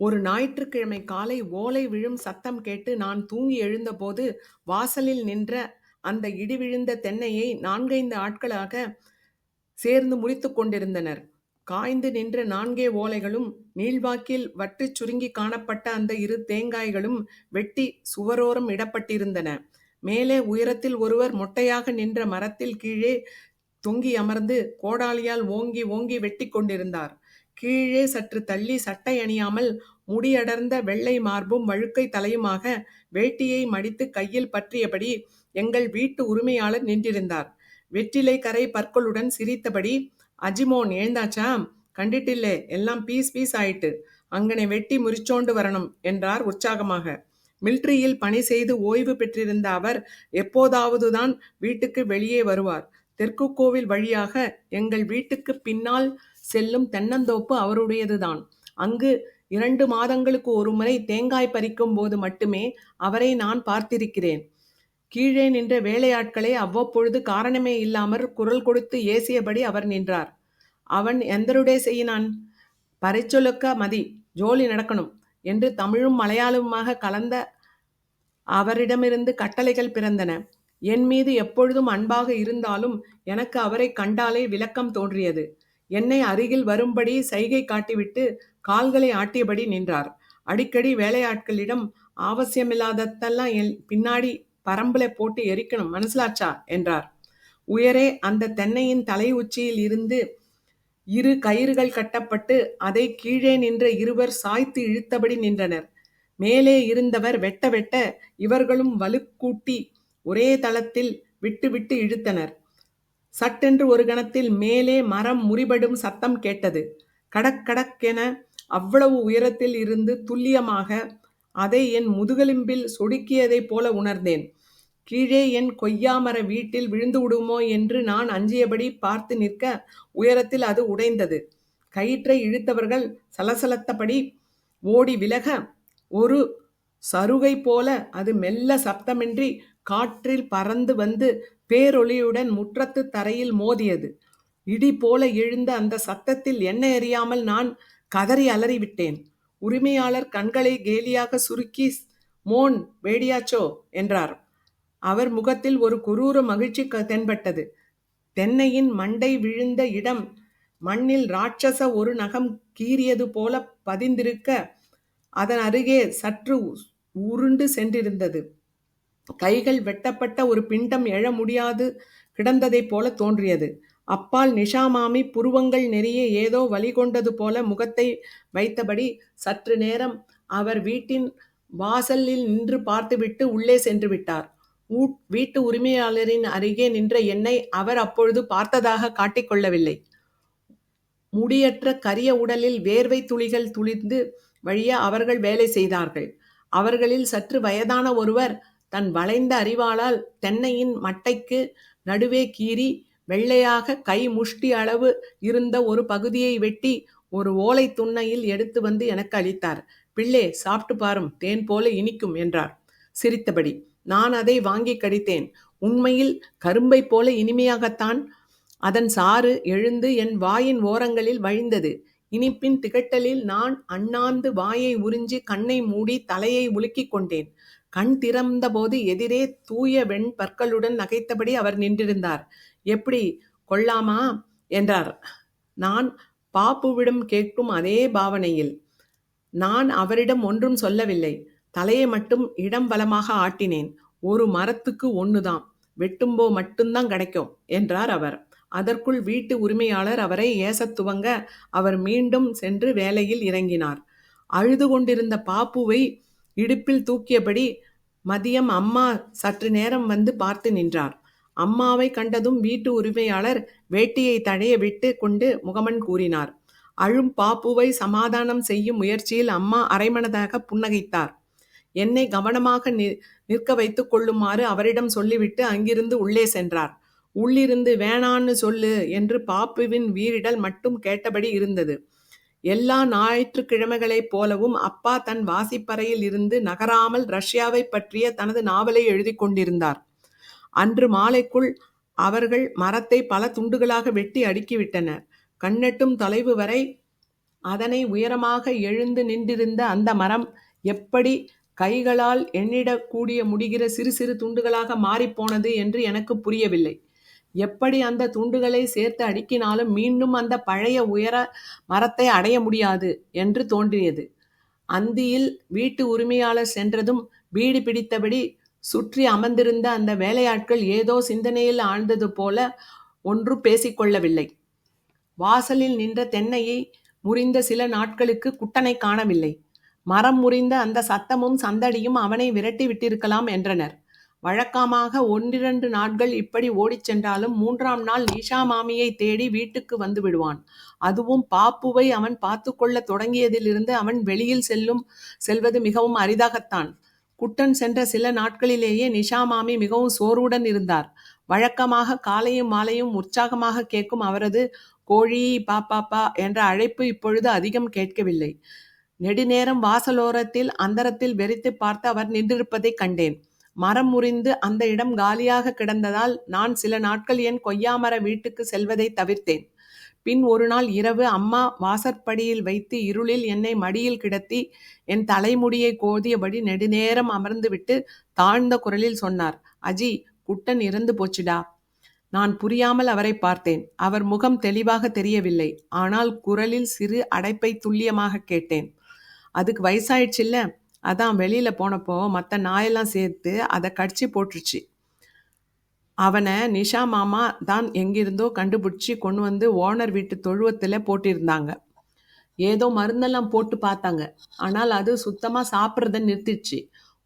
ஒரு ஞாயிற்றுக்கிழமை காலை ஓலை விழும் சத்தம் கேட்டு நான் தூங்கி எழுந்தபோது வாசலில் நின்ற அந்த இடி விழுந்த தென்னையை நான்கைந்து ஆட்களாக சேர்ந்து முறித்துக் கொண்டிருந்தனர். காய்ந்து நின்ற நான்கே ஓலைகளும் நீள்வாக்கில் வற்றிச் சுருங்கி காணப்பட்ட அந்த இரு தேங்காய்களும் வெட்டி சுவரோரம் இடப்பட்டிருந்தன. மேலே உயரத்தில் ஒருவர் மொட்டையாக நின்ற மரத்தில் கீழே தொங்கி அமர்ந்து கோடாலியால் ஓங்கி ஓங்கி வெட்டி கொண்டிருந்தார். கீழே சற்று தள்ளி சட்டை அணியாமல் முடியடர்ந்த வெள்ளை மார்பும் வழுக்கை தலையுமாக வேட்டியை மடித்து கையில் பற்றியபடி எங்கள் வீட்டு உரிமையாளர் நின்றிருந்தார். வெற்றிலை கரை பற்களுடன் சிரித்தபடி அஜிமோன் எழுந்தாச்சா? கண்டிட்டில்லே எல்லாம் பீஸ் பீஸ் ஆயிட்டு. அங்கனை வெட்டி முறிச்சோண்டு வரணும் என்றார் உற்சாகமாக. மில்ட்ரியில் பணி செய்து ஓய்வு பெற்றிருந்த அவர் எப்போதாவதுதான் வீட்டுக்கு வெளியே வருவார். தெற்கு கோவில் வழியாக எங்கள் வீட்டுக்கு பின்னால் செல்லும் தென்னந்தோப்பு அவருடையதுதான். அங்கு இரண்டு மாதங்களுக்கு ஒருமுறை தேங்காய் பறிக்கும் போது மட்டுமே அவரை நான் பார்த்திருக்கிறேன். கீழே நின்ற வேலையாட்களை அவ்வப்பொழுது காரணமே இல்லாமற் குரல் கொடுத்து ஏசியபடி அவர் நின்றார். அவன் எந்தருடைய செய்யினான்? பறைச்சொலுக்க மதி ஜோலி நடக்கணும் என்று தமிழும் மலையாளமுமாக கலந்த அவரிடமிருந்து கட்டளைகள் பிறந்தன. என் மீது எப்பொழுதும் அன்பாக இருந்தாலும் எனக்கு அவரை கண்டாலே விளக்கம் தோன்றியது. என்னை அருகில் வரும்படி சைகை காட்டிவிட்டு கால்களை ஆட்டியபடி நின்றார். அடிக்கடி வேலையாட்களிடம் ஆவசியமில்லாததெல்லாம் என் பின்னாடி பரம்புல போட்டு எரிக்கணும் மனசிலாச்சா? என்றார். உயரே அந்த தென்னையின் தலை உச்சியில் இருந்து இரு கயிறுகள் கட்டப்பட்டு அதை கீழே நின்ற இருவர் சாய்த்து இழுத்தபடி நின்றனர். மேலே இருந்தவர் வெட்ட வெட்ட இவர்களும் வலுக்கூட்டி ஒரே தளத்தில் விட்டு விட்டு இழுத்தனர். சட்டென்று ஒரு கணத்தில் மேலே மரம் முறிபடும் சத்தம் கேட்டது. கடக் கடக்கென அவ்வளவு உயரத்தில் இருந்து துல்லியமாக அதை என் முதுகெலும்பில் சொடுக்கியதைப் போல உணர்ந்தேன். கீழே என் கொய்யாமர வீட்டில் விழுந்து விடுமோ என்று நான் அஞ்சியபடி பார்த்து நிற்க உயரத்தில் அது உடைந்தது. கயிற்றை இழுத்தவர்கள் சலசலத்தபடி ஓடி விலக ஒரு சருகை போல அது மெல்ல சப்தமின்றி காற்றில் பறந்து வந்து பேரொளியுடன் முற்றத்து தரையில் மோதியது. இடி போல எழுந்த அந்த சத்தத்தில் என்ன எறியாமல் நான் கதறி அலறிவிட்டேன். உரிமையாளர் கண்களை கேலியாக சுருக்கி மோன் வேடியாச்சோ? என்றார். அவர் முகத்தில் ஒரு குரூர மகிழ்ச்சி தென்பட்டது. தென்னையின் மண்டை விழுந்த இடம் மண்ணில் ராட்சச ஒரு நகம் கீறியது போல பதிந்திருக்க அதன் அருகே சற்று உருண்டு சென்றிருந்தது. கைகள் வெட்டப்பட்ட ஒரு பிண்டம் எழ முடியாது கிடந்ததைப் போல தோன்றியது. அப்பால் நிஷாமாமி புருவங்கள் நெறிய ஏதோ வழி கொண்டது போல முகத்தை வைத்தபடி சற்று நேரம் அவர் வீட்டின் வாசலில் நின்று பார்த்துவிட்டு உள்ளே சென்று விட்டார். வீட்டு உரிமையாளரின் அருகே நின்ற என்னை அவர் அப்பொழுது பார்த்ததாக காட்டிக்கொள்ளவில்லை முடியற்ற கரிய உடலில் வேர்வை துளிகள் துளிர்ந்து வழிய அவர்கள் வேலை செய்தார்கள். அவர்களில் சற்று வயதான ஒருவர் தன் வளைந்த அறிவாளால் தென்னையின் மட்டைக்கு நடுவே கீறி வெள்ளையாக கை முஷ்டி அளவு இருந்த ஒரு பகுதியை வெட்டி ஒரு ஓலை துண்ணையில் எடுத்து வந்து எனக்கு அளித்தார். பிள்ளே சாப்பிட்டு பாரும். தேன் போல இனிக்கும் என்றார். சிரித்தபடி நான் அதை வாங்கி கடித்தேன். உண்மையில் கரும்பை போல இனிமையாகத்தான் அதன் சாறு எழுந்து என் வாயின் ஓரங்களில் வழிந்தது. இனிப்பின் திகட்டலில் நான் அண்ணாந்து வாயை உறிஞ்சி கண்ணை மூடி தலையை உலுக்கிக் கொண்டேன். கண் திறந்தபோது எதிரே தூய வெண் பற்களுடன் நகைத்தபடி அவர் நின்றிருந்தார். எப்படி? கொள்ளாமா? என்றார். நான் பாப்புவிடம் கேட்கும் அதே பாவனையில். நான் அவரிடம் ஒன்றும் சொல்லவில்லை. தலையை மட்டும் இடம் பலமாக ஆட்டினேன். ஒரு மரத்துக்கு ஒன்றுதான் வெட்டும்போ மட்டும்தான் கிடைக்கும் என்றார் அவர். அதற்குள் வீட்டு உரிமையாளர் அவரை ஏசத் துவங்க அவர் மீண்டும் சென்று வேலையில் இறங்கினார். அழுது கொண்டிருந்த பாப்புவை இடுப்பில் தூக்கியபடி மதியம் அம்மா சற்று நேரம் வந்து பார்த்து நின்றார். அம்மாவை கண்டதும் வீட்டு உரிமையாளர் வேட்டியை தழைய விட்டு கொண்டு முகமன் கூறினார் அழும் பாப்புவை சமாதானம் செய்யும் முயற்சியில் அம்மா அரைமனதாக புன்னகைத்தார். என்னை கவனமாக நிற்க வைத்துக் கொள்ளுமாறு அவரிடம் சொல்லிவிட்டு அங்கிருந்து உள்ளே சென்றார். உள்ளிருந்து வேணான்னு சொல்லு என்று பாப்புவின் வீரிடல் மட்டும் கேட்டபடி இருந்தது. எல்லா ஞாயிற்றுக்கிழமைகளைப் போலவும் அப்பா தன் வாசிப்பறையில் இருந்து நகராமல் ரஷ்யாவை பற்றிய தனது நாவலை எழுதி கொண்டிருந்தார். அன்று மாலைக்குள் அவர்கள் மரத்தை பல துண்டுகளாக வெட்டி அடுக்கிவிட்டனர். கண்ணெட்டும் தொலைவு வரை அதனை உயரமாக எழுந்து நின்றிருந்த அந்த மரம் எப்படி கைகளால் எண்ணிடக்கூடிய முடிகிற சிறு சிறு துண்டுகளாக மாறிப்போனது என்று எனக்கு புரியவில்லை. எப்படி அந்த துண்டுகளை சேர்த்து அடுக்கினாலும் மீண்டும் அந்த பழைய உயர மரத்தை அடைய முடியாது என்று தோன்றியது. அந்தியில் வீட்டு உரிமையாளர் சென்றதும் பீடி பிடித்தபடி சுற்றி அமர்ந்திருந்த அந்த வேலையாட்கள் ஏதோ சிந்தனையில் ஆழ்ந்தது போல ஒன்றும் பேசிக்கொள்ளவில்லை. வாசலில் நின்ற தென்னையை முறிந்த சில நாட்களுக்கு குட்டனை காணவில்லை. மரம் முறிந்த அந்த சத்தமும் சந்தடியும் அவனை விரட்டி விட்டிருக்கலாம் என்றனர். வழக்கமாக ஒன்றிரண்டு நாட்கள் இப்படி ஓடிச் சென்றாலும் மூன்றாம் நாள் நிஷா மாமியை தேடி வீட்டுக்கு வந்து விடுவான். அதுவும் பாப்புவை அவன் பார்த்து கொள்ள தொடங்கியதிலிருந்து அவன் வெளியில் செல்லும் செல்வது மிகவும் அரிதாகத்தான். குட்டன் சென்ற சில நாட்களிலேயே நிஷா மாமி மிகவும் சோர்வுடன் இருந்தார். வழக்கமாக காலையும் மாலையும் உற்சாகமாக கேட்கும் அவரது கோழி பாப்பாப்பா என்ற அழைப்பு இப்பொழுது அதிகம் கேட்கவில்லை. நெடுநேரம் வாசலோரத்தில் அந்தரத்தில் வெறித்து பார்த்து அவர் நின்றிருப்பதைக் கண்டேன். மரம் முறிந்து அந்த இடம் காலியாக கிடந்ததால் நான் சில நாட்கள் என் கொய்யாமர வீட்டுக்கு செல்வதை தவிர்த்தேன். பின் ஒரு நாள் இரவு அம்மா வாசற்படியில் வைத்து இருளில் என்னை மடியில் கிடத்தி என் தலைமுடியை கோதியபடி நெடுநேரம் அமர்ந்துவிட்டு தாழ்ந்த குரலில் சொன்னார் அஜி குட்டன் இறந்து போச்சுடா. நான் புரியாமல் அவரை பார்த்தேன். அவர் முகம் தெளிவாக தெரியவில்லை. ஆனால் குரலில் சிறு அடைப்பை துல்லியமாக கேட்டேன். அதுக்கு வயசாயிடுச்சுல்ல? அதான் வெளியில் போனப்போ மற்ற நாயெல்லாம் சேர்த்து அதை கடிச்சு போட்டுருச்சு. அவனை நிஷா மாமா தான் எங்கிருந்தோ கண்டுபிடிச்சி கொண்டு வந்து ஓனர் வீட்டு தொழுவத்தில் போட்டிருந்தாங்க. ஏதோ மருந்தெல்லாம் போட்டு பார்த்தாங்க. ஆனால் அது சுத்தமாக சாப்பிட்றத நிறுத்திடுச்சு.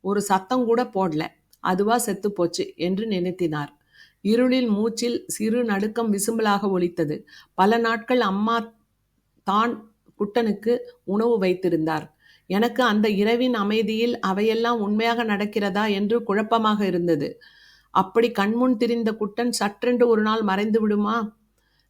ஒரு சத்தம் கூட போடல. அதுவா செத்து போச்சு என்று நினைத்தினார். இருளில் மூச்சில் சிறு நடுக்கம் விசும்பலாக ஒலித்தது. பல நாட்கள் அம்மா தான் குட்டனுக்கு உணவு வைத்திருந்தார். எனக்கு அந்த இரவின் அமைதியில் அவையெல்லாம் உண்மையாக நடக்கிறதா என்று குழப்பமாக இருந்தது. அப்படி கண்முன் திரிந்த குட்டன் சற்றென்று ஒரு நாள் மறைந்து விடுமா?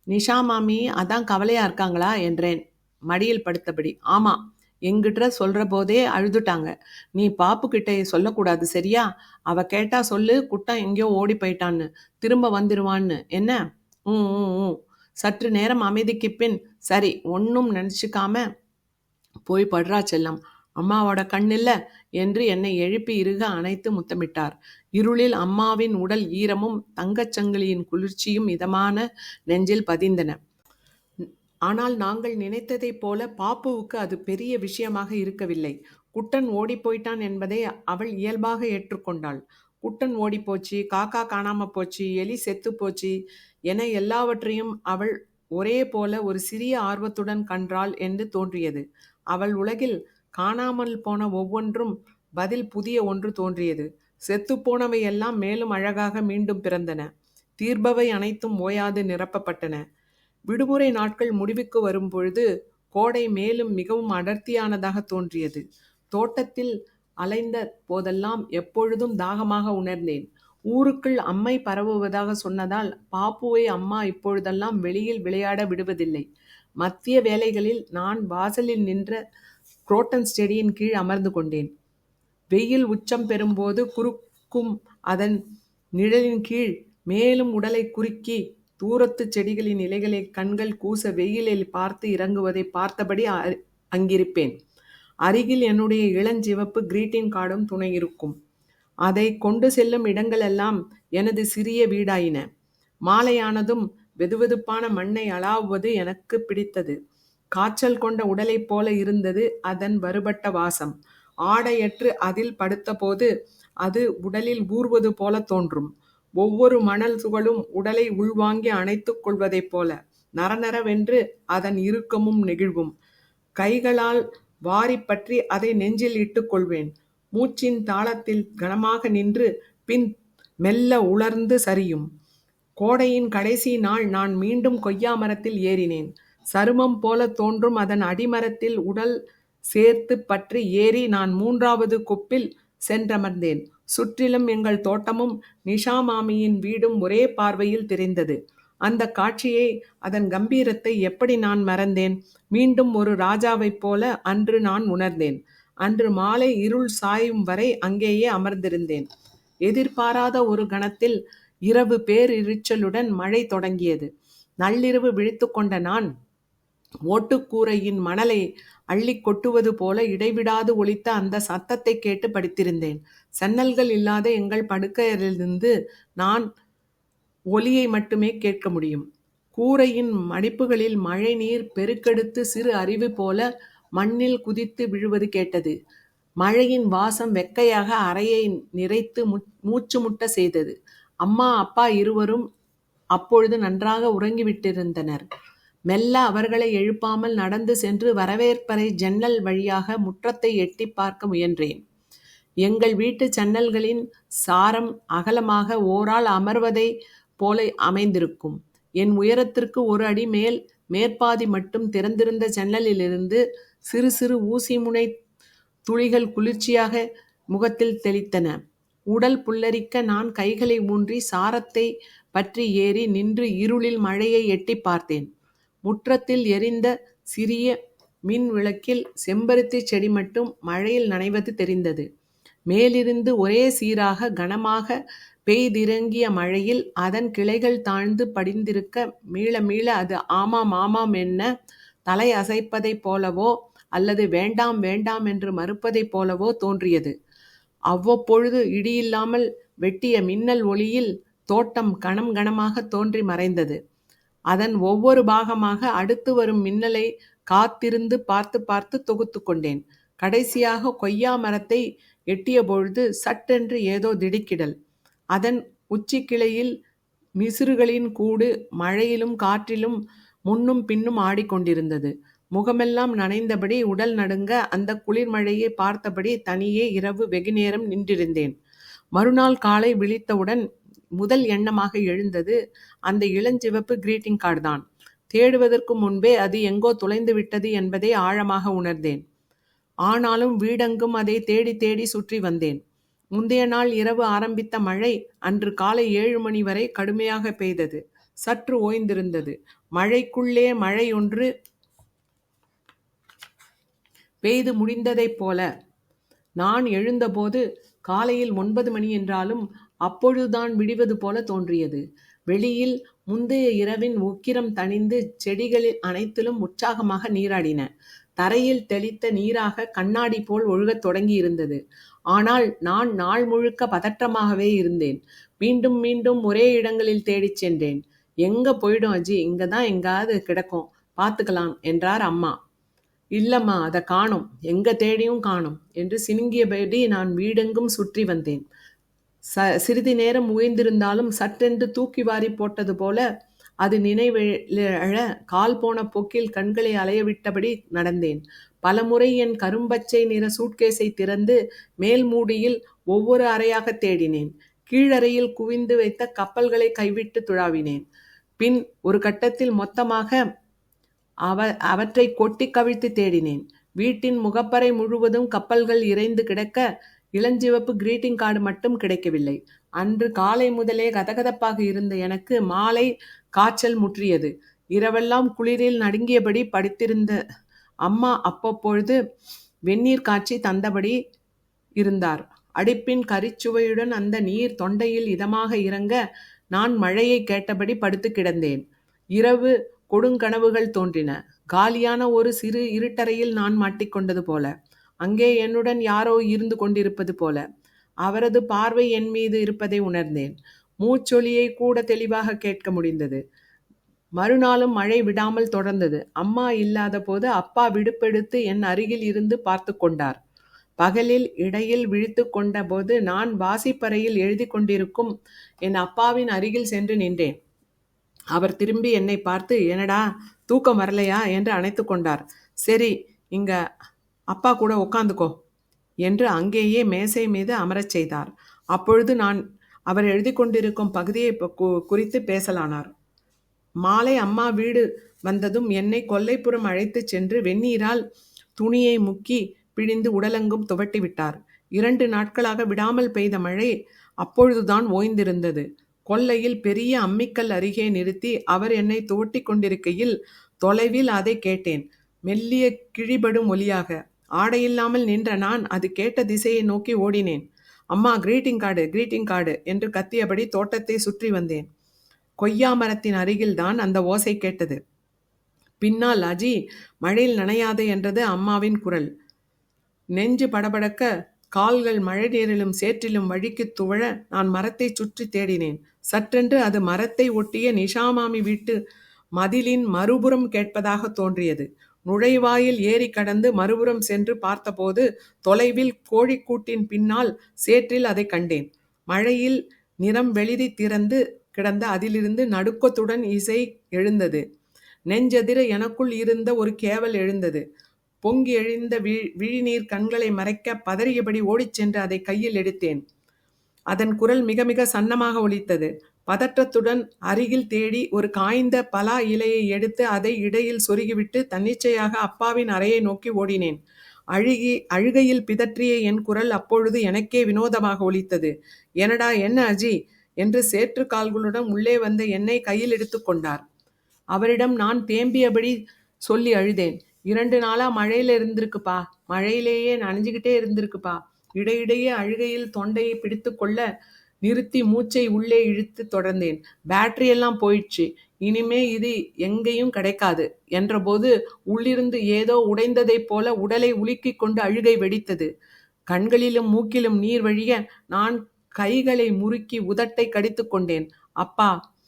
நிஷா மாமி அதான் கவலையா இருக்காங்களா? என்றேன். மடியில் படுத்தபடி. ஆமா எங்கிட்ட சொல்ற போதே அழுதுட்டாங்க. நீ பாப்பு கிட்டே சொல்லக்கூடாது சரியா? அவ கேட்டா சொல்லு குட்டன் எங்கேயோ ஓடி போயிட்டான்னு. திரும்ப வந்துருவான்னு. என்ன? ம் ம் சற்று நேரம் அமைதிக்கு பின் சரி ஒன்றும் நினச்சிக்காம போய் படுறா செல்லம். அம்மாவோட கண்ணில்ல என்று என்னை எழுப்பி இறுக அணைத்து முத்தமிட்டார். இருளில் அம்மாவின் உடல் ஈரமும் தங்கச்சங்கிலியின் குளிர்ச்சியும் இதமான நெஞ்சில் பதிந்தன. ஆனால் நாங்கள் நினைத்ததைப் போல பாப்புவுக்கு அது பெரிய விஷயமாக இருக்கவில்லை. குட்டன் ஓடிப்போயிட்டான் என்பதை அவள் இயல்பாக ஏற்றுக்கொண்டாள். குட்டன் ஓடிப்போச்சு காக்கா காணாம போச்சு எலி செத்து போச்சு என எல்லாவற்றையும் அவள் ஒரே போல ஒரு சிறிய ஆர்வத்துடன் கன்றாள் என்று தோன்றியது. அவள் உலகில் காணாமல் போன ஒவ்வொன்றும் பதில் புதிய ஒன்று தோன்றியது. செத்துப்போனவை எல்லாம் மேலும் அழகாக மீண்டும் பிறந்தன. தீர்பவை அனைத்தும் ஓயாது நிரப்பப்பட்டன. விடுமுறை நாட்கள் முடிவுக்கு வரும் பொழுது கோடை மேலும் மிகவும் அடர்த்தியானதாக தோன்றியது. தோட்டத்தில் அலைந்த போதெல்லாம் எப்பொழுதும் தாகமாக உணர்ந்தேன். ஊருக்குள் அம்மை பரவுவதாக சொன்னதால் பாப்புவை அம்மா இப்பொழுதெல்லாம் வெளியில் விளையாட விடுவதில்லை. மத்திய வேலைகளில் நான் வாசலில் நின்ற குரோட்டன் செடியின் கீழ் அமர்ந்து கொண்டேன். வெயில் உச்சம் பெறும்போது குறுக்கும் அதன் நிழலின் கீழ் மேலும் உடலை குறுக்கி தூரத்து செடிகளின் இலைகளை கண்கள் கூச வெயிலில் பார்த்து இறங்குவதை பார்த்தபடி அங்கிருப்பேன். அருகில் என்னுடைய இளஞ்சிவப்பு கிரீட்டிங் கார்டும் துணை இருக்கும். அதை கொண்டு செல்லும் இடங்களெல்லாம் எனது சிறிய வீடாயின. மாலையானதும் வெதுவெதுப்பான மண்ணை அளாவுவது எனக்கு பிடித்தது. காய்ச்சல் கொண்ட உடலைப் போல இருந்தது அதன் வருபட்ட வாசம். ஆடையற்று அதில் படுத்தபோது அது உடலில் ஊர்வது போல தோன்றும். ஒவ்வொரு மணல் துகளும் உடலை உள்வாங்கி அணைத்துக் கொள்வதைப் போல. நரநரவென்று அதன் இறுக்கமும் நெகிழ்வும். கைகளால் வாரி பற்றி அதை நெஞ்சில் இட்டுக் கொள்வேன். மூச்சின் தாளத்தில் கனமாக நின்று பின் மெல்ல உலர்ந்து சரியும். கோடையின் கடைசி நாள் நான் மீண்டும் கொய்யா மரத்தில் ஏறினேன். சருமம் போல தோன்றும் அதன் அடிமரத்தில் உடல் சேர்த்து பற்றி ஏறி நான் மூன்றாவது கொப்பில் சென்றமர்ந்தேன். சுற்றிலும் எங்கள் தோட்டமும் நிஷா மாமியின் வீடும் ஒரே பார்வையில் தெரிந்தது. அந்த காட்சியை அதன் கம்பீரத்தை எப்படி நான் மறந்தேன்? மீண்டும் ஒரு ராஜாவைப் போல அன்று நான் உணர்ந்தேன். அன்று மாலை இருள் சாயும் வரை அங்கேயே அமர்ந்திருந்தேன். எதிர்பாராத ஒரு கணத்தில் இரவு பேரிரிச்சலுடன் மழை தொடங்கியது நள்ளிரவு விழித்து கொண்ட நான் ஓட்டுக்கூரையின் மணலை அள்ளிக் கொட்டுவது போல இடைவிடாது ஒலித்த அந்த சத்தத்தை கேட்டு படித்திருந்தேன். சன்னல்கள் இல்லாத எங்கள் படுக்கையிலிருந்து நான் ஒலியை மட்டுமே கேட்க முடியும். கூரையின் மடிப்புகளில் மழை நீர் பெருக்கெடுத்து சிறு அறிவு போல மண்ணில் குதித்து விழுவது கேட்டது. மழையின் வாசம் வெக்கையாக அறையை நிறைத்து மூச்சு முட்ட செய்தது. அம்மா அப்பா இருவரும் அப்பொழுது நன்றாக உறங்கிவிட்டிருந்தனர். மெல்ல அவர்களை எழுப்பாமல் நடந்து சென்று வரவேற்பறை ஜன்னல் வழியாக முற்றத்தை எட்டிப் பார்க்க முயன்றேன். எங்கள் வீட்டு ஜன்னல்களின் சாரம் அகலமாக ஓரால் அமர்வதைப் போல அமைந்திருக்கும். என் உயரத்திற்கு ஒரு அடி மேல் மேற்பாதி மட்டும் திறந்திருந்த ஜன்னலிலிருந்து சிறு சிறு ஊசி முனை துளிகள் குளிர்ச்சியாக முகத்தில் தெளித்தன. உடல் புல்லரிக்க நான் கைகளை ஊன்றி சாரத்தை பற்றி ஏறி நின்று இருளில் மழையை எட்டிப் பார்த்தேன். முற்றத்தில் எரிந்த சிறிய மின் விளக்கில் செம்பருத்திச் செடி மட்டும் மழையில் நனைவது தெரிந்தது. மேலிருந்து ஒரே சீராக கனமாக பெய்திறங்கிய மழையில் அதன் கிளைகள் தாழ்ந்து படிந்திருக்க மீள மீள அது ஆமாம் ஆமாம் என்ன தலை அசைப்பதைப் போலவோ அல்லது வேண்டாம் வேண்டாம் என்று மறுப்பதைப் போலவோ தோன்றியது. அவ்வப்பொழுது இடியில்லாமல் வெட்டிய மின்னல் ஒளியில் தோட்டம் கணம் கணமாகத் தோன்றி மறைந்தது. அதன் ஒவ்வொரு பாகமாக அடுத்து வரும் மின்னலை காத்திருந்து பார்த்து பார்த்து தொகுத்து கொண்டேன். கடைசியாக கொய்யா மரத்தை எட்டியபொழுது சட்டென்று ஏதோ திடுக்கிடல். அதன் உச்சிக்கிளையில் மிசிறுகளின் கூடு மழையிலும் காற்றிலும் முன்னும் பின்னும் ஆடிக்கொண்டிருந்தது. முகமெல்லாம் நனைந்தபடி உடல் நடுங்க அந்த குளிர் மழையை பார்த்தபடி தனியே இரவு வெகுநேரம் நின்றிருந்தேன். மறுநாள் காலை விழித்தவுடன் முதல் எண்ணமாக எழுந்தது அந்த இளஞ்சிவப்பு கிரீட்டிங் கார்டு தான். தேடுவதற்கு முன்பே அது எங்கோ தொலைந்து விட்டது என்பதை ஆழமாக உணர்ந்தேன். ஆனாலும் வீடெங்கும் அதை தேடி தேடி சுற்றி வந்தேன். முந்தைய நாள் இரவு ஆரம்பித்த மழை அன்று காலை ஏழு மணி வரை கடுமையாக பெய்தது. சற்று ஓய்ந்திருந்தது. மழைக்குள்ளே மழை ஒன்று பெய்து முடிந்ததைப் போல. நான் எழுந்தபோது காலையில் ஒன்பது மணி என்றாலும் அப்பொழுதுதான் விடிவது போல தோன்றியது. வெளியில் முந்தைய இரவின் உக்கிரம் தணிந்து செடிகளில் அனைத்திலும் உற்சாகமாக நீராடின. தரையில் தெளித்த நீராக கண்ணாடி போல் ஒழுகத் தொடங்கியிருந்தது. ஆனால் நான் நாள் முழுக்க பதற்றமாகவே இருந்தேன். மீண்டும் மீண்டும் ஒரே இடங்களில் தேடிச் சென்றேன். எங்க போயிடும் அஜி இங்கதான் எங்காவது கிடக்கும் பார்த்துக்கலாம் என்றார் அம்மா. இல்லம்மா அதை காணோம் எங்க தேடியும் காணோம் என்று சினுங்கியபடி நான் வீடெங்கும் சுற்றி வந்தேன். ச சிறிது நேரம் உயர்ந்திருந்தாலும் சட்டென்று தூக்கி வாரி போட்டது போல அது நினைவிழ கால் போன போக்கில் கண்களை அலையவிட்டபடி நடந்தேன். பலமுறை என் கரும்பச்சை நிற சூட்கேஸை திறந்து மேல் மூடியில் ஒவ்வொரு அறையாகத் தேடினேன். கீழறையில் குவிந்து வைத்த கப்பல்களை கைவிட்டு துழாவினேன். பின் ஒரு கட்டத்தில் மொத்தமாக அவ அவற்றை கொட்டி கவிழ்த்து தேடினேன். வீட்டின் முகப்பறை முழுவதும் கப்பல்கள் இறைந்து கிடக்க இளஞ்சிவப்பு கிரீட்டிங் கார்டு மட்டும் கிடைக்கவில்லை. அன்று காலை முதலே கதகதப்பாக இருந்த எனக்கு மாலை காய்ச்சல் முற்றியது. இரவெல்லாம் குளிரில் நடுங்கியபடி படுத்திருந்த அம்மா அப்பப்பொழுது வெந்நீர் காய்ச்சி தந்தபடி இருந்தார். அடுப்பின் கரிச்சுவையுடன் அந்த நீர் தொண்டையில் இதமாக இறங்க நான் மழையை கேட்டபடி படுத்து கிடந்தேன். இரவு கொடுங்கனவுகள் தோன்றின. காலியான ஒரு சிறு இருட்டறையில் நான் மாட்டிக்கொண்டது போல. அங்கே என்னுடன் யாரோ இருந்து கொண்டிருப்பது போல. அவரது பார்வை என் மீது இருப்பதை உணர்ந்தேன். மூச்சொலியை கூட தெளிவாக கேட்க முடிந்தது. மறுநாளும் மழை விடாமல் தொடர்ந்தது. அம்மா இல்லாத போது அப்பா விடுப்பெடுத்து என் அருகில் இருந்து பார்த்து கொண்டார். பகலில் இடையில் விழித்து கொண்ட போது நான் வாசிப்பறையில் எழுதி கொண்டிருக்கும் என் அப்பாவின் அருகில் சென்று நின்றேன். அவர் திரும்பி என்னை பார்த்து என்னடா தூக்கம் வரலையா என்று அணைத்து கொண்டார். சரி இங்க அப்பா கூட உட்காந்துக்கோ என்று அங்கேயே மேசை மீது அமரச் செய்தார். அப்பொழுது நான் அவர் எழுதி கொண்டிருக்கும் பகுதியை குறித்து பேசலானார். மாலை அம்மா வீடு வந்ததும் என்னை கொல்லைப்புறம் அழைத்துச் சென்று வெந்நீரால் துணியை முக்கி பிழிந்து உடலெங்கும் துவட்டி விட்டார். இரண்டு நாட்களாக விடாமல் பெய்த மழை அப்பொழுதுதான் ஓய்ந்திருந்தது. கொல்லையில் பெரிய அம்மிக்கல் அருகே நிறுத்தி அவர் என்னை தோட்டி கொண்டிருக்கையில் தொலைவில் அதை கேட்டேன். மெல்லிய கிழிபடும் ஒலியாக. ஆடையில்லாமல் நின்ற நான் அது கேட்ட திசையை நோக்கி ஓடினேன். அம்மா கிரீட்டிங் கார்டு கிரீட்டிங் கார்டு என்று கத்தியபடி தோட்டத்தை சுற்றி வந்தேன். கொய்யா மரத்தின் அருகில்தான் அந்த ஓசை கேட்டது. பின்னால் அஜி மழையில் நனையாதே என்றது அம்மாவின் குரல் நெஞ்சு படபடக்க கால்கள் மழை நீரிலும் சேற்றிலும் வழிக்கு துவழ நான் மரத்தை சுற்றி தேடினேன். சற்றென்று அது மரத்தை ஒட்டிய நிஷாமாமி வீட்டு மதிலின் மறுபுறம் கேட்பதாக தோன்றியது. நுழைவாயில் ஏறி கடந்து மறுபுறம் சென்று பார்த்தபோது தொலைவில் கோழிக்கூட்டின் பின்னால் சேற்றில் அதை கண்டேன். மழையில் நிறம் வெளிதி திறந்து கிடந்த அதிலிருந்து நடுக்கத்துடன் இசை எழுந்தது. நெஞ்செதிர எனக்குள் இருந்த ஒரு கேவல் எழுந்தது. பொங்கி எழுந்த விழிநீர் கண்களை மறைக்க பதறியபடி ஓடிச் சென்று அதை கையில் எடுத்தேன். அதன் குரல் மிக மிக சன்னமாக ஒலித்தது. பதற்றத்துடன் அருகில் தேடி ஒரு காய்ந்த பலா இலையை எடுத்து அதை இடையில் சொருகிவிட்டு தன்னிச்சையாக அப்பாவின் அறையை நோக்கி ஓடினேன். அழுகி அழுகையில் பிதற்றிய என் குரல் அப்பொழுது எனக்கே வினோதமாக ஒலித்தது. என்னடா என்ன அஜி? என்று சேற்று கால்களுடன் உள்ளே வந்த என்னை கையில் எடுத்துக்கொண்டார் அவரிடம் நான் தேம்பியபடி சொல்லி அழுதேன். இரண்டு நாளா மழையில இருந்திருக்குப்பா. மழையிலேயே நனைஞ்சுக்கிட்டே இருந்திருக்குப்பா. இடையிடையே அழுகையில் தொண்டையை பிடித்து கொள்ள நிறுத்தி மூச்சை உள்ளே இழுத்து தொடர்ந்தேன். பேட்டரி எல்லாம் போயிடுச்சு. இனிமே இது எங்கேயும் கிடைக்காது என்றபோது உள்ளிருந்து ஏதோ உடைந்ததைப் போல உடலை உலுக்கிக் கொண்டு அழுகை வெடித்தது. கண்களிலும் மூக்கிலும் நீர் வழிய நான் கைகளை முறுக்கி உதட்டை கடித்து கொண்டேன். அப்பா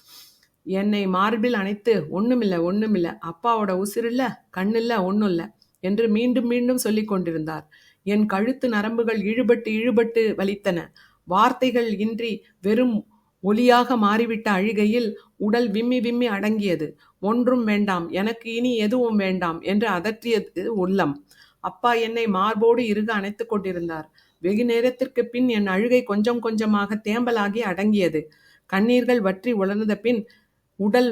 என்னை மார்பில் அணைத்து ஒண்ணுமில்ல ஒண்ணுமில்ல அப்பாவோட உசிரில்ல கண்ணில்ல ஒன்றும் என்று மீண்டும் மீண்டும் சொல்லிக் கொண்டிருந்தார். என் கழுத்து நரம்புகள் இழுபட்டு இழுபட்டு வலித்தன. வார்த்தைகள் இன்றி வெறும் ஒலியாக மாறிவிட்ட அழுகையில் உடல் விம்மி விம்மி அடங்கியது. ஒன்றும் வேண்டாம் எனக்கு இனி எதுவும் வேண்டாம் என்று அதற்றியது உள்ளம். அப்பா என்னை மார்போடு இருக அணைத்து கொண்டிருந்தார். வெகு நேரத்திற்கு பின் என் அழுகை கொஞ்சம் கொஞ்சமாக தேம்பலாகி அடங்கியது. கண்ணீர்கள் வற்றி உலர்ந்த பின் உடல்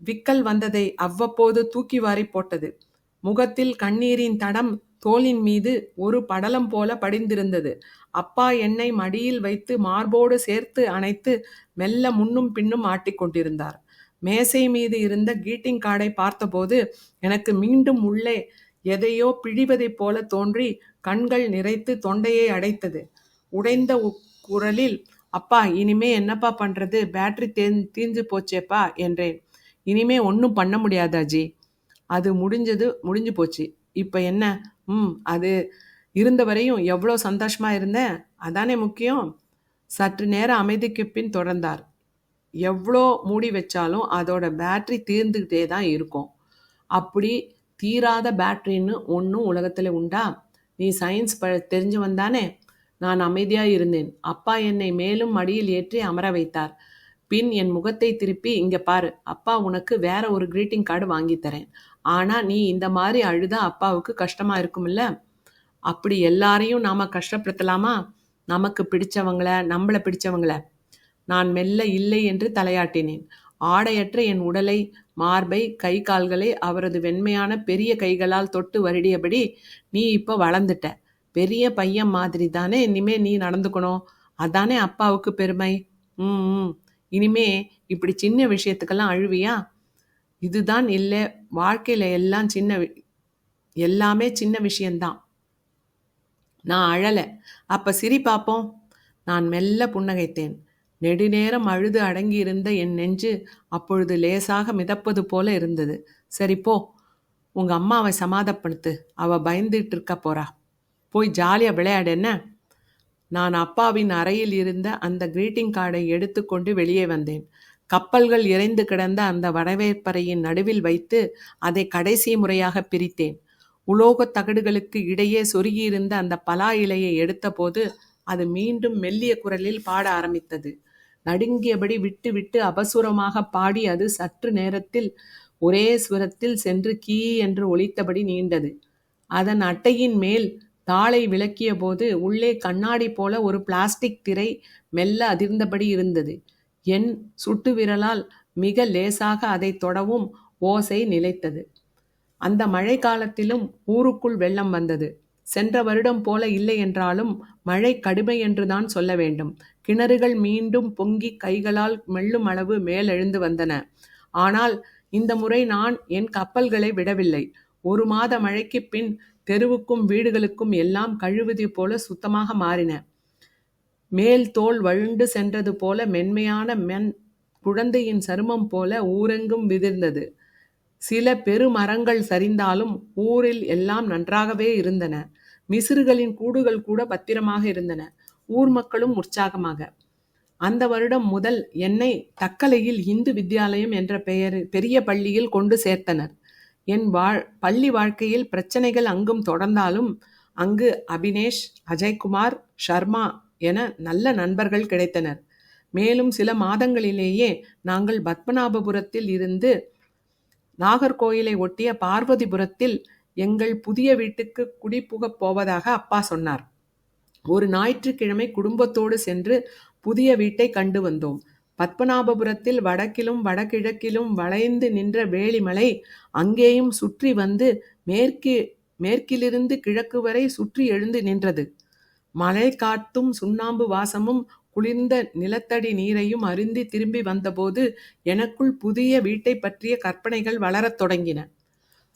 விக்கல் வந்ததை அவ்வப்போது தூக்கி வாரி போட்டது. முகத்தில் கண்ணீரின் தடம் தோளின் மீது ஒரு படலம் போல படிந்திருந்தது. அப்பா என்னை மடியில் வைத்து மார்போடு சேர்த்து அணைத்து மெல்ல முன்னும் பின்னும் ஆட்டிக்கொண்டிருந்தார் மேசை மீது இருந்த கீட்டிங் கார்டை பார்த்தபோது எனக்கு மீண்டும் உள்ளே எதையோ பிழிவதைப் போல தோன்றி கண்கள் நிறைத்து தொண்டையை அடைத்தது. உடைந்த குரலில் அப்பா இனிமே என்னப்பா பண்ணுறது பேட்டரி தே தீஞ்சு போச்சேப்பா என்றேன். இனிமே ஒன்றும் பண்ண முடியாதாஜி அது முடிஞ்சது முடிஞ்சு போச்சு. இப்போ என்ன? ம் அது இருந்த வரையும் எவ்வளோ சந்தோஷமாக இருந்தேன் அதானே முக்கியம். சற்று நேரம் அமைதிக்கு பின் தொடர்ந்தார். எவ்வளோ மூடி வச்சாலும் அதோட பேட்ரி தீர்ந்துக்கிட்டே தான் இருக்கும். அப்படி தீராத பேட்ரின்னு ஒன்றும் உலகத்தில் உண்டா? நீ சயின்ஸ் ப தெரிஞ்சு வந்தானே நான் அமைதியாக இருந்தேன். அப்பா என்னை மேலும் மடியில் ஏற்றி அமர வைத்தார். பின் என் முகத்தை திருப்பி இங்கே பாரு அப்பா உனக்கு வேற ஒரு கிரீட்டிங் கார்டு வாங்கி தரேன். ஆனால் நீ இந்த மாதிரி அழுதா அப்பாவுக்கு கஷ்டமாக இருக்குமில்ல அப்படி எல்லாரையும் நாம் கஷ்டப்படுத்தலாமா? நமக்கு பிடிச்சவங்கள நம்மளை பிடிச்சவங்கள. நான் மெல்ல இல்லை என்று தலையாட்டினேன். ஆடையற்ற என் உடலை மார்பை கை கால்களை அவரது வெண்மையான பெரிய கைகளால் தொட்டு வருடியபடி நீ இப்போ வளர்ந்துட்ட. பெரிய பையன் மாதிரி தானே இனிமே நீ நடந்துக்கணும். அதானே அப்பாவுக்கு பெருமை. ம் ம். இனிமே இப்படி சின்ன விஷயத்துக்கெல்லாம் அழுவியா? இதுதான் இல்லை. வாழ்க்கையில் எல்லாம் சின்ன எல்லாமே சின்ன விஷயந்தான் நான் அழலை. அப்போ சிரி பார்ப்போம் நான் மெல்ல புன்னகைத்தேன். நெடுநேரம் அழுது அடங்கி இருந்த என் நெஞ்சு அப்பொழுது லேசாக மிதப்பது போல இருந்தது. சரி போ. உங்கள் அம்மாவை சமாதப்படுத்து அவள் பயந்துட்டு இருக்க போறா. போய் ஜாலியாக விளையாடு என்ன? நான் அப்பாவின் அறையில் இருந்த அந்த கிரீட்டிங் கார்டை எடுத்துக்கொண்டு வெளியே வந்தேன். கப்பல்கள் இறைந்து கிடந்த அந்த வடவேற்பறையின் நடுவில் வைத்து அதை கடைசி முறையாக பிரித்தேன். உலோகத் தகடுகளுக்கு இடையே சொருகியிருந்த அந்த பலா இலையை எடுத்தபோது அது மீண்டும் மெல்லிய குரலில் பாட ஆரம்பித்தது. நடுங்கியபடி விட்டு விட்டு அபசுரமாக பாடி அது சற்று நேரத்தில் ஒரே சுரத்தில் சென்று கீ என்று ஒலித்தபடி நீண்டது. அதன் அட்டையின் மேல் தாளை விளக்கிய போது உள்ளே கண்ணாடி போல ஒரு பிளாஸ்டிக் திரை மெல்ல அதிர்ந்தபடி இருந்தது. என் சுட்டு விரலால் மிக லேசாக அதை தொடவும் ஓசை நிலைத்தது. அந்த மழை காலத்திலும் ஊருக்குள் வெள்ளம் வந்தது. சென்ற வருடம் போல இல்லை என்றாலும் மழை கடுமை என்றுதான் சொல்ல வேண்டும். கிணறுகள் மீண்டும் பொங்கி கைகளால் மெல்லும் அளவு மேலெழுந்து வந்தன. ஆனால் இந்த முறை நான் என் கப்பல்களை விடவில்லை. ஒரு மாத மழைக்கு பின் தெருவுக்கும் வீடுகளுக்கும் எல்லாம் கழுவுதி போல சுத்தமாக மாறின மேல் தோல் வழுண்டு சென்றது போல மென்மையான மென் குழந்தையின் சருமம் போல ஊரெங்கும் விதிர்ந்தது சில பெருமரங்கள் சரிந்தாலும் ஊரில் எல்லாம் நன்றாகவே இருந்தன. மிசிறுகளின் கூடுகள் கூட பத்திரமாக இருந்தன. ஊர் மக்களும் உற்சாகமாக. அந்த வருடம் முதல் என்னை தக்கலையில் இந்து வித்யாலயம் என்ற பெயர் பெரிய பள்ளியில் கொண்டு சேர்த்தனர். என் வாழ் பள்ளி வாழ்க்கையில் பிரச்சனைகள் அங்கும் தொடர்ந்தாலும் அங்கு அபினேஷ், அஜய்குமார், ஷர்மா என நல்ல நண்பர்கள் கிடைத்தனர். மேலும் சில மாதங்களிலேயே நாங்கள் பத்மநாபபுரத்தில் இருந்து நாகர்கோயிலை ஒட்டிய பார்வதிபுரத்தில் எங்கள் புதிய வீட்டுக்கு குடிபுகப் போவதாக அப்பா சொன்னார். ஒரு ஞாயிற்றுக்கிழமை குடும்பத்தோடு சென்று புதிய வீட்டை கண்டு வந்தோம். பத்மநாபபுரத்தில் வடக்கிலும் வடகிழக்கிலும் வளைந்து நின்ற வேலிமலை அங்கேயும் சுற்றி வந்து மேற்கு மேற்கிலிருந்து கிழக்கு வரை சுற்றி எழுந்து நின்றது. மழை காத்தும் சுண்ணாம்பு வாசமும் குளிர்ந்த நிலத்தடி நீரையும் அருந்தி திரும்பி வந்தபோது எனக்குள் புதிய வீட்டை பற்றிய கற்பனைகள் வளரத் தொடங்கின.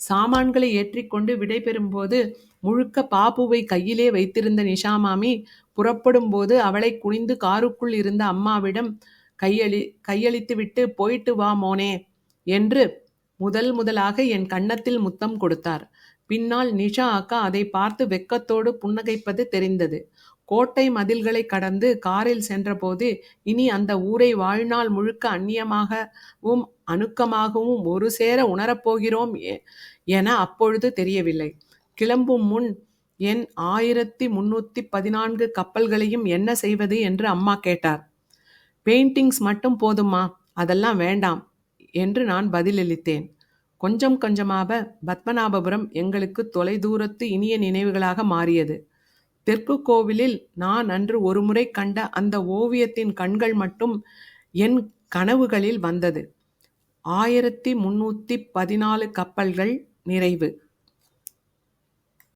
சாமான்களை ஏற்றிக்கொண்டு விடைபெறும்போது முழுக்க பாப்புவை கையிலே வைத்திருந்த நிஷாமாமி புறப்படும் போது அவளை குனிந்து காருக்குள் இருந்த அம்மாவிடம் கையளி கையளித்துவிட்டு போயிட்டு வா மோனே என்று முதல் முதலாக என் கன்னத்தில் முத்தம் கொடுத்தார். பின்னால் நிஷா அக்கா அதை பார்த்து வெக்கத்தோடு புன்னகைப்பது தெரிந்தது. கோட்டை மதில்களை கடந்து காரில் சென்றபோது இனி அந்த ஊரை வாழ்நாள் முழுக்க அந்நியமாகவும் அணுக்கமாகவும் ஒரு சேர உணரப்போகிறோம் என அப்பொழுது தெரியவில்லை. கிளம்பும் முன் என் ஆயிரத்தி முன்னூத்தி பதினான்கு கப்பல்களையும் என்ன செய்வது என்று அம்மா கேட்டார். பெயிண்டிங்ஸ் மட்டும் போதுமா அதெல்லாம் வேண்டாம் என்று நான் பதிலளித்தேன். கொஞ்சம் கொஞ்சமாக பத்மநாபபுரம் எங்களுக்கு தொலைதூரத்து இனிய நினைவுகளாக மாறியது. தெற்கு கோவிலில் நான் அன்று ஒருமுறை கண்ட அந்த ஓவியத்தின் கண்கள் மட்டும் என் கனவுகளில் வந்தது. ஆயிரத்தி முன்னூற்றி பதினாலு கப்பல்கள் நிறைவு